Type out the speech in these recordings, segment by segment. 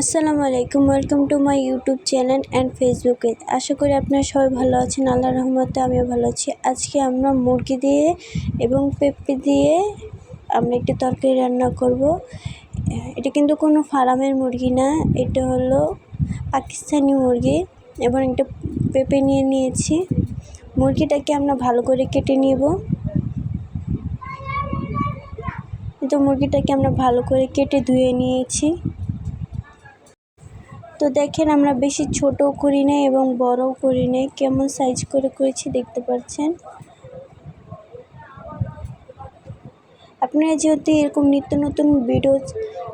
আসসালামু আলাইকুম welcome to my YouTube channel and Facebook আশা করি আপনারা সবাই ভালো আছেন আল্লাহ রহমতে আমিও ভালো আছি। আজকে আমরা মুরগি দিয়ে এবং পেঁপে দিয়ে আমরা একটি তরকারি রান্না করব। এটা কিন্তু কোনো ফার্মের মুরগি না, এটা হলো পাকিস্তানি মুরগি। এবং একটা পেঁপে নিয়ে নিয়েছি। মুরগিটাকে আমরা ভালো করে কেটে নিব। তো মুরগিটাকে আমরা ভালো করে কেটে ধুয়ে নিয়েছি। তো দেখেন আমরা বেশি ছোটও করি নাই এবং বড়ও করি নাই। কেমন সাইজ করে করেছি দেখতে পাচ্ছেন? আপনারা যেহেতু এরকম নিত্য নতুন ভিডিও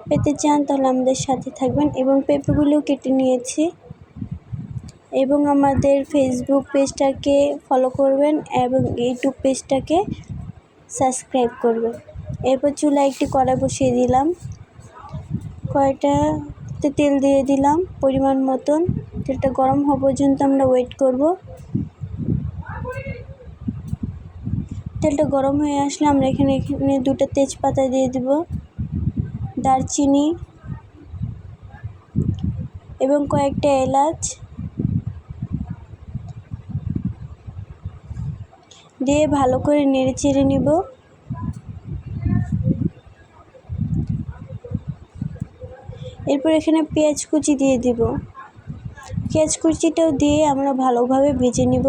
পেতে চান, তাহলে আমাদের সাথে থাকবেন এবং পেঁপেগুলোও কেটে নিয়েছি। এবং আমাদের ফেসবুক পেজটাকে ফলো করবেন এবং ইউটিউব পেজটাকে সাবস্ক্রাইব করবেন। এরপর চুলা একটি কড়াই বসিয়ে দিলাম। কড়াইটা তে তেল দিয়ে দিলাম, পরিমাণ মতন। তেলটা গরম হওয়া পর্যন্ত আমরা ওয়েট করব। তেলটা গরম হয়ে আসলে আমরা এখানে এখানে দুটো তেজপাতা দিয়ে দিব, দারচিনি এবং কয়েকটা এলাচ। দিয়ে ভালো করে নেড়ে চেড়ে নিব। এরপর এখানে পেঁয়াজ কুচি দিয়ে দিব। পেঁয়াজ কুচিটাও দিয়ে আমরা ভালোভাবে ভেজে নিব।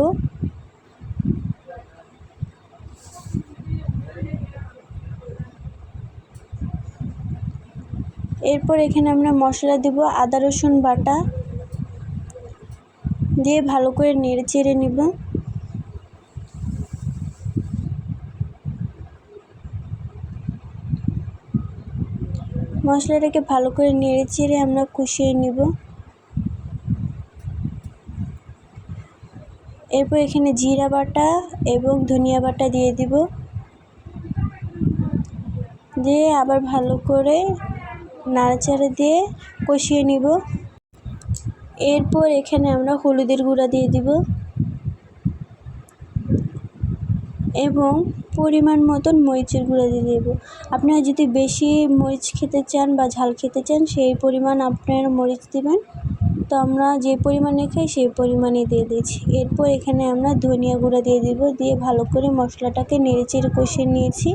এরপর এখানে আমরা মশলা দেব, আদা রসুন বাটা দিয়ে ভালো করে নেড়ে চেড়ে নিব। মশলাটাকে ভালো করে নেড়ে চেড়ে আমরা কষিয়ে নিব। এরপর এখানে জিরা বাটা এবং ধনিয়া বাটা দিয়ে দিব। দিয়ে আবার ভালো করে নাড়াচাড়া দিয়ে কষিয়ে নিব। এরপর এখানে আমরা হলুদের গুঁড়া দিয়ে দিব। এবং পরিমাণ মতন মরিচের গুঁড়া দিয়ে দেব। আপনারা যদি বেশি মরিচ খেতে চান বা ঝাল খেতে চান, সেই পরিমাণ আপনারা মরিচ দেবেন। তো আমরা যে পরিমাণে খাই, সেই পরিমাণে দিয়ে দিয়েছি। এরপর এখানে আমরা ধনিয়া গুঁড়া দিয়ে দিব, দিয়ে ভালো করে মশলাটাকে নেড়ে চেড়ে কষিয়ে নিয়েছি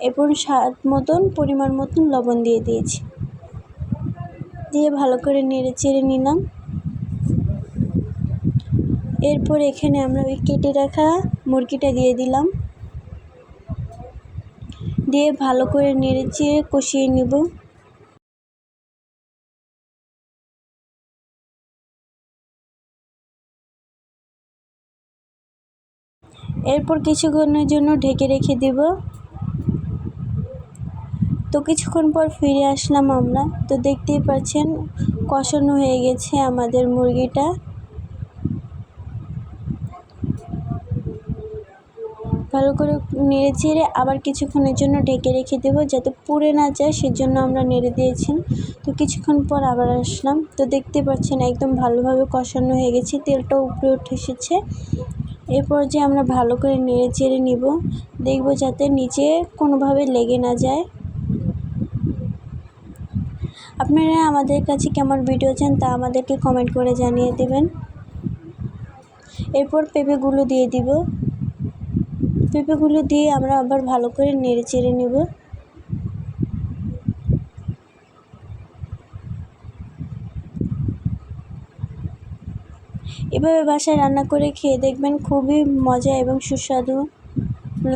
এরপর স্বাদ মতন, পরিমাণ মতন লবণ দিয়ে দিয়েছি। দিয়ে ভালো করে নেড়ে চেড়ে নিলাম। এরপর এখানে আমরা ওই কেটে রাখা মুরগিটা দিয়ে দিলাম। দিয়ে ভালো করে নেড়ে কষিয়ে নেব। এরপর কিছুক্ষণের জন্য ঢেকে রেখে দেব। তো কিছুক্ষণ পর ফিরে আসলাম আমরা। তো দেখতেই পাচ্ছেন, কষানো হয়ে গেছে আমাদের মুরগিটা। ভালো করে নেড়ে চেড়ে আবার কিছুক্ষণের জন্য ঢেকে রেখে দেবো যাতে পুড়ে না যায়, সেজন্য আমরা নেড়ে দিয়েছি। তো কিছুক্ষণ পর আবার আসলাম। তো দেখতে পাচ্ছেন একদম ভালোভাবে কষানো হয়ে গেছে তেলটাও উপরে উঠে এসেছে। এরপর যে আমরা ভালো করে নেড়ে চেড়ে নিব। দেখব যাতে নিচে কোনোভাবে লেগে না যায়। আপনারা আমাদের কাছে কেমন ভিডিও চান তা আমাদেরকে কমেন্ট করে জানিয়ে দেবেন। এরপর পেঁপেগুলো দিয়ে দিব। পেঁপেগুলো দিয়ে আমরা আবার ভালো করে নেড়ে চেড়ে নেব। এভাবে বাসায় রান্না করে খেয়ে দেখবেন খুবই মজা এবং সুস্বাদু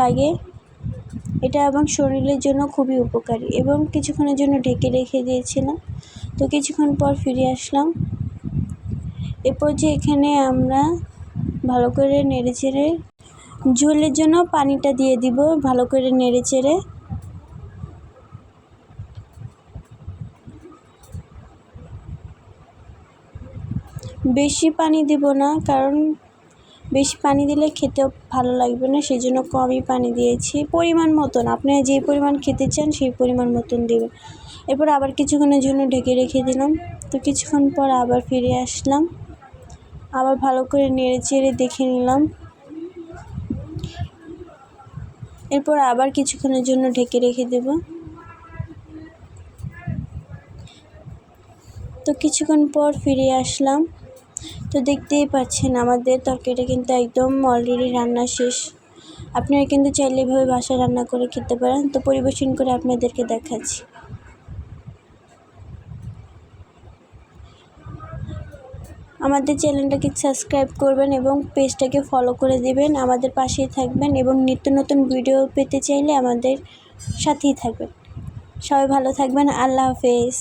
লাগে। এটা এবং শরীরের জন্য খুবই উপকারী এবং কিছুক্ষণের জন্য ঢেকে রেখে দিয়েছিলাম। তো কিছুক্ষণ পর ফিরে আসলাম। এরপর যে এখানে আমরা ভালো করে নেড়ে চেড়ে ঝোলের জন্য পানিটা দিয়ে দিব, ভালো করে নেড়ে চেড়ে। বেশি পানি দিব না, কারণ বেশি পানি দিলে খেতেও ভালো লাগবে না সেই জন্য কমই পানি দিয়েছি। পরিমাণ মতন আপনারা যে পরিমাণ খেতে চান সেই পরিমাণ মতন দেবেন। এরপর আবার কিছুক্ষণের জন্য ঢেকে রেখে দিলাম। তো কিছুক্ষণ পর আবার ফিরে আসলাম। আবার ভালো করে নেড়ে চেড়ে দেখে নিলাম। এরপর আবার কিছুক্ষণের জন্য ঢেকে রেখে দেব। তো কিছুক্ষণ পর ফিরে আসলাম। তো দেখতেই পাচ্ছেন আমাদের তরকারিটা কিন্তু একদম অলরেডি রান্না শেষ। আপনারা কিন্তু চাইলে এভাবে বাসায় রান্না করে খেতে পারেন। তো পরিবেশন করে আপনাদেরকে দেখাচ্ছি। আমাদের চ্যানেলটাকে সাবস্ক্রাইব করবেন এবং পেজটাকে ফলো করে দেবেন। আমাদের পাশেই থাকবেন এবং নিত্য নতুন ভিডিও পেতে চাইলে আমাদের সাথেই থাকবেন। সবাই ভালো থাকবেন। আল্লাহ হাফেজ।